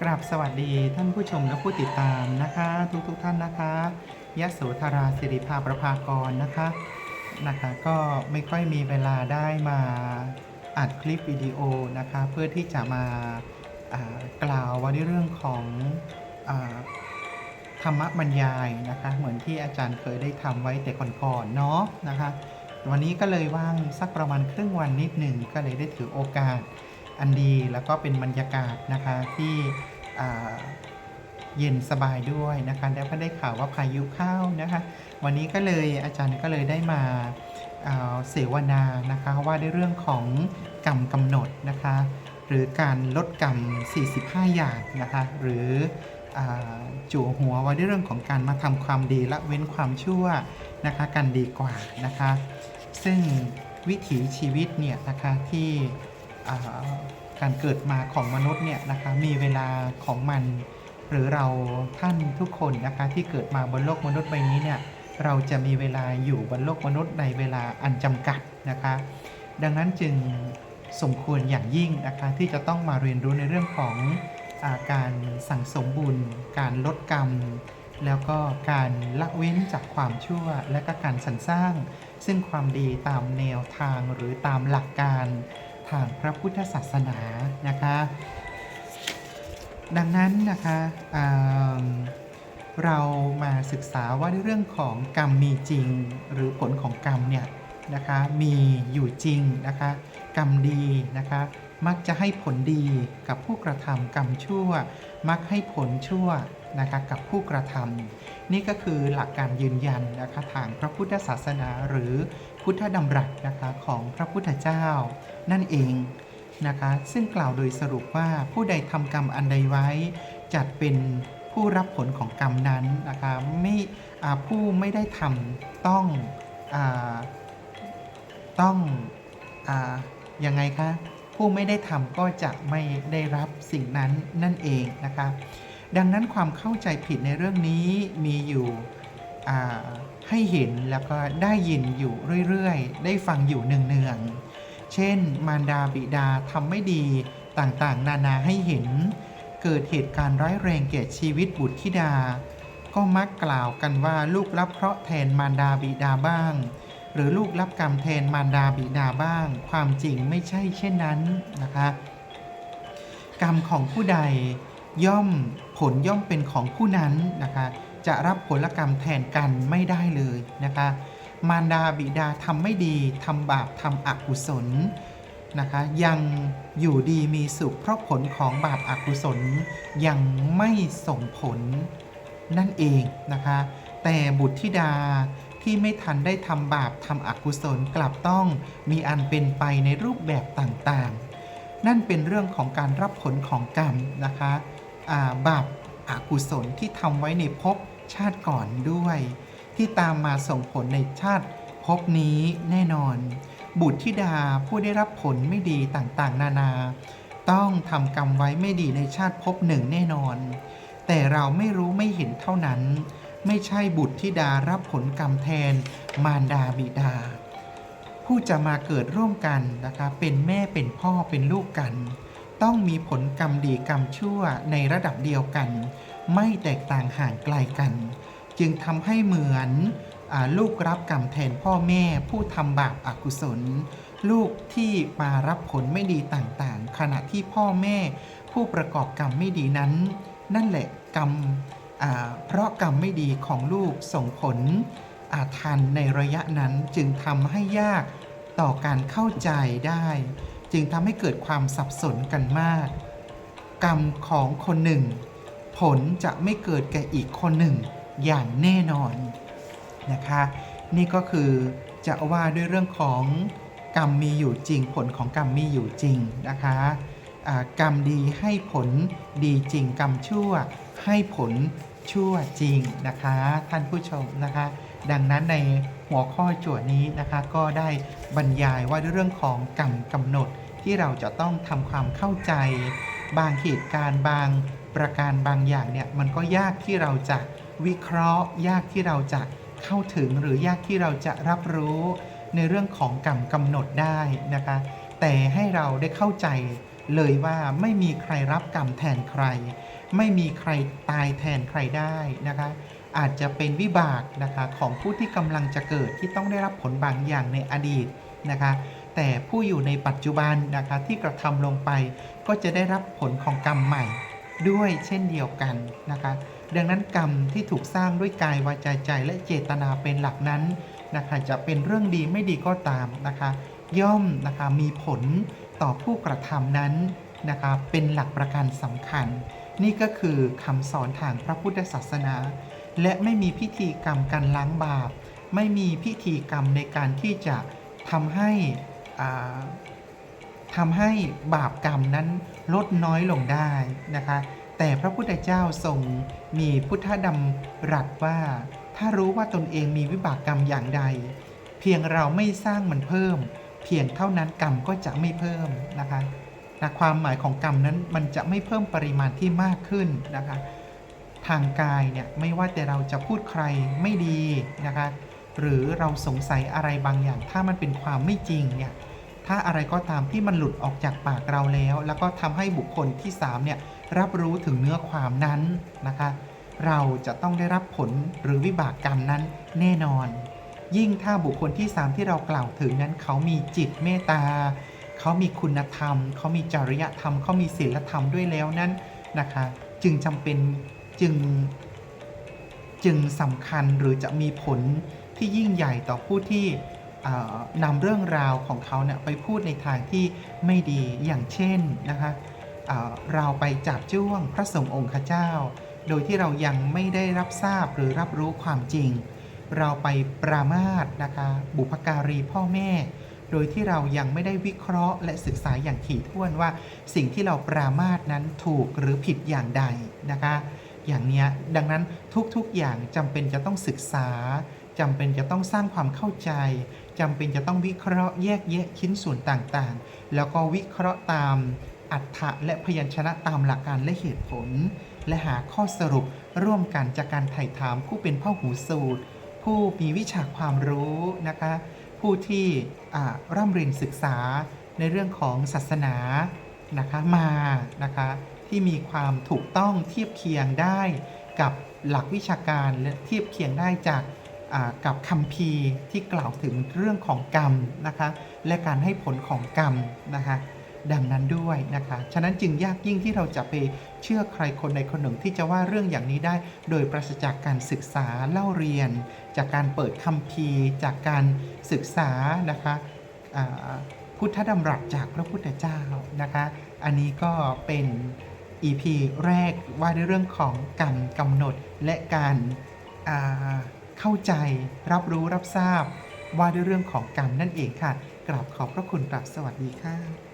กราบสวัสดีท่านผู้ชมและผู้ติดตามนะคะ ทุกๆท่านนะคะยโสธราสิริภาประภากรนะคะนะคะก็ไม่ค่อยมีเวลาได้มาอัดคลิปวิดีโอนะคะเพื่อที่จะมาากล่าวว่าในเรื่องของอธรรมบรรยายนะคะเหมือนที่อาจารย์เคยได้ทำไว้แต่ก่อนๆเนาะนะคะวันนี้ก็เลยว่างสักประมาณครึ่งวันนิดหนึ่งก็เลยได้ถือโอกาส อันดีแล้วก็เป็นบรรยากาศนะคะที่เย็นสบายด้วยนะคะแล้วก็ได้ข่าวว่าพายุเข้านะคะ วันนี้ก็เลยอาจารย์ก็เลยได้มาอ่าเสวนานะคะว่าในเรื่องของกรรมกำหนดนะคะหรือการลดกรรม 45 อย่างนะคะหรืออจั่หัวว่าในเรื่องของการมาทำความดีละเว้นความชั่วนะคะกันดีกว่านะคะ ซึ่งวิถีชีวิตเนี่ยนะคะที่ การเกิดมาของมนุษย์เนี่ยนะคะมีเวลาของมัน หรือเราท่านทุกคนนะคะที่เกิดมาบนโลกมนุษย์ใบนี้เนี่ยเราจะมีเวลาอยู่บนโลกมนุษย์ในเวลาอันจำกัดนะคะ ดังนั้นจึงสมควรอย่างยิ่งนะคะที่จะต้องมาเรียนรู้ในเรื่องของอาการสั่งสมบุญ การลดกรรม แล้วก็การละเว้นจากความชั่ว และก็การสรรสร้าง ซึ่งความดีตามแนวทางหรือตามหลักการ ทางพระพุทธศาสนานะคะ ดังนั้นนะคะอ่าเรามาศึกษาว่าในเรื่องของกรรมมีจริง หรือผลของกรรมเนี่ยนะคะมีอยู่จริงนะคะกรรมดีนะคะมักจะให้ผลดีกับผู้กระทำกรรมชั่ว มักให้ผลชั่วนะคะกับผู้กระทำนี่ก็คือหลักการยืนยันนะคะทางพระพุทธศาสนาหรือ พุทธดำรัสนะคะของพระพุทธเจ้า นั่นเองนะคะซึ่งกล่าวโดยสรุปว่าผู้ใดทำกรรมอันใดไว้ จัดเป็นผู้รับผลของกรรมนั้นนะคะไม่ผู้ไม่ได้ทำต้องอต้องอยังไงคะผู้ไม่ได้ทำก็จะไม่ได้รับสิ่งนั้นนั่นเองนะคะดังนั้นความเข้าใจผิดในเรื่องนี้มีอยู่ ให้เห็นแล้วก็ได้ยินอยู่เรื่อยๆ ได้ฟังอยู่เนืองๆ เช่น มารดาบิดาทำไม่ดีต่างๆ นานาให้เห็น เกิดเหตุการณ์ร้ายแรงแก่ชีวิตบุตรธิดา ก็มักกล่าวกันว่าลูกรับเคราะห์แทนมารดาบิดาบ้าง หรือลูกรับกรรมแทนมารดาบิดาบ้าง ความจริงไม่ใช่เช่นนั้นนะคะ กรรมของผู้ใดย่อมผลย่อมเป็นของผู้นั้นนะคะ จะรับผลกรรมแทนกันไม่ได้เลยนะคะ มารดาบิดาทำไม่ดีทำบาปทำอกุศลนะคะยังอยู่ดีมีสุขเพราะผลของบาปอากุศลยังไม่ส่งผลนั่นเองนะคะ แต่บุตรธิดาที่ไม่ทันได้ทำบาปทำอกุศลกลับต้องมีอันเป็นไปในรูปแบบต่างๆ นั่นเป็นเรื่องของการรับผลของกรรมนะคะาบาปอากุศลที่ทำไว้ในภพ ชาติก่อนด้วย ที่ตามมาส่งผลในชาติภพนี้แน่นอน บุตรธิดาผู้ได้รับผลไม่ดีต่างๆ นานา ต้องทำกรรมไว้ไม่ดีในชาติภพหนึ่งแน่นอน แต่เราไม่รู้ไม่เห็นเท่านั้น ไม่ใช่บุตรธิดารับผลกรรมแทน มารดาบิดา ผู้จะมาเกิดร่วมกันนะคะเป็นแม่เป็นพ่อเป็นลูกกัน ต้องมีผลกรรมดีกรรมชั่วในระดับเดียวกัน ไม่แตกต่างห่างไกลกัน จึงทำให้เหมือนอลูกรับกรรมแทนพ่อแม่ผู้ทำบาปอากุศล ลูกที่มารับผลไม่ดีต่างๆ ขณะที่พ่อแม่ผู้ประกอบกรรมไม่ดีนั้น นั่นแหละกรรมเพราะกรรมไม่ดีของลูกส่งผลอาทันในระยะนั้นจึงทำให้ยากต่อการเข้าใจได้ จึงทำให้เกิดความสับสนกันมาก กรรมของคนหนึ่ง ผลจะไม่เกิดแก่อีกคนหนึ่งอย่างแน่นอนนะคะ นี่ก็คือจะว่าด้วยเรื่องของกรรมมีอยู่จริง ผลของกรรมมีอยู่จริงนะคะกรรมดีให้ผลดีจริง กรรมชั่วให้ผลชั่วจริงนะคะ ท่านผู้ชมนะคะ ดังนั้นในหัวข้อจทย์นี้นะคะก็ได้บรรยายว่าด้วยเรื่องของกรรมกำหนดที่เราจะต้องทำความเข้าใจ บางเหตุการณ์บาง ประการบางอย่างเนี่ยมันก็ยากที่เราจะวิเคราะห์ ยากที่เราจะเข้าถึงหรือยากที่เราจะรับรู้ในเรื่องของกรรมกำหนดได้นะคะ แต่ให้เราได้เข้าใจเลยว่าไม่มีใครรับกรรมแทนใคร ไม่มีใครตายแทนใครได้นะคะ อาจจะเป็นวิบากนะคะของผู้ที่กำลังจะเกิดที่ต้องได้รับผลบางอย่างในอดีตนะคะ แต่ผู้อยู่ในปัจจุบันนะคะที่กระทำลงไปก็จะได้รับผลของกรรมใหม่ ด้วยเช่นเดียวกันนะคะดังนั้นกรรมที่ถูกสร้างด้วยกายวาจาใจและเจตนาเป็นหลักนั้นนะคะจะเป็นเรื่องดีไม่ดีก็ตามนะคะย่อมนะคะมีผลต่อผู้กระทำนั้นนะคะเป็นหลักประกันสำคัญ นี่ก็คือคำสอนทางพระพุทธศาสนา และไม่มีพิธีกรรมการล้างบาป ไม่มีพิธีกรรมในการที่จะทำให้อ่า ทำให้บาปกรรมนั้นลดน้อยลงได้นะคะ แต่พระพุทธเจ้าทรงมีพุทธดำรัสว่า ถ้ารู้ว่าตนเองมีวิบากกรรมอย่างใด เพียงเราไม่สร้างมันเพิ่ม เพียงเท่านั้นกรรมก็จะไม่เพิ่มนะคะนะความหมายของกรรมนั้นมันจะไม่เพิ่มปริมาณที่มากขึ้นนะคะ ทางกายเนี่ยไม่ว่าแต่เราจะพูดใครไม่ดีนะคะ หรือเราสงสัยอะไรบางอย่าง ถ้ามันเป็นความไม่จริงเนี่ย ถ้าอะไรก็ตามที่มันหลุดออกจากปากเราแล้ว แล้วก็ทำให้บุคคลที่3เนี่ยรับรู้ถึงเนื้อความนั้นนะคะ เราจะต้องได้รับผลหรือวิบากกรรมนั้นแน่นอน ยิ่งถ้าบุคคลที่ 3 ที่เรากล่าวถึงนั้น เขามีจิตเมตตา เขามีคุณธรรม เขามีจริยธรรม เขามีศีลธรรมด้วยแล้วนั้นนะคะ จึงจำเป็นจึงจึงสำคัญหรือจะมีผลที่ยิ่งใหญ่ต่อผู้ที่ นำเรื่องราวของเขาเนี่ยไปพูดในทางที่ไม่ดีอย่างเช่นนะคะเเราไปจับจ้วงพระสงฆ์องค์เจ้า โดยที่เรายังไม่ได้รับทราบหรือรับรู้ความจริง เราไปปรามาสนะคะบุพการีพ่อแม่ โดยที่เรายังไม่ได้วิเคราะห์และศึกษาอย่างถี่ถ้วนว่า สิ่งที่เราปรามาสนั้นถูกหรือผิดอย่างใดนะคะ อย่างนี้ดังนั้นทุกๆอย่างจำเป็นจะต้องศึกษา จำเป็นจะต้องสร้างความเข้าใจจำเป็นจะต้องวิเคราะห์แยกแยะชิ้นส่วนต่างๆ แล้วก็วิเคราะห์ตามอัฏฐะและพยัญชนะตามหลักการและเหตุผล และหาข้อสรุปร่วมกันจากการไถ่ถามผู้เป็นพ่อหูสูตร ผู้มีวิชาความรู้นะคะ ผู้ที่ร่ำเรียนศึกษาในเรื่องของศาสนานะคะมานะคะที่มีความถูกต้องเทียบเคียงได้กับหลักวิชาการและเทียบเคียงได้จาก กับคำพีร์ที่กล่าวถึงเรื่องของกรรมนะคะและการให้ผลของกรรมนะคะดังนั้นด้วยนะคะ ฉะนั้นจึงยากยิ่งที่เราจะไปเชื่อใครคนใดคนหนึ่งที่จะว่าเรื่องอย่างนี้ได้ โดยปราศจากการศึกษาเล่าเรียน จากการเปิดคำพีร์ จากการศึกษานะคะพุทธดำรัสจากพระพุทธเจ้านะคะ อันนี้ก็เป็น EP แรกว่าในเรื่องของการมกำหนดและการ เข้าใจ รับรู้รับทราบ ว่าด้วยเรื่องของกรรมนั่นเองค่ะ กราบขอบพระคุณกราบสวัสดีค่ะ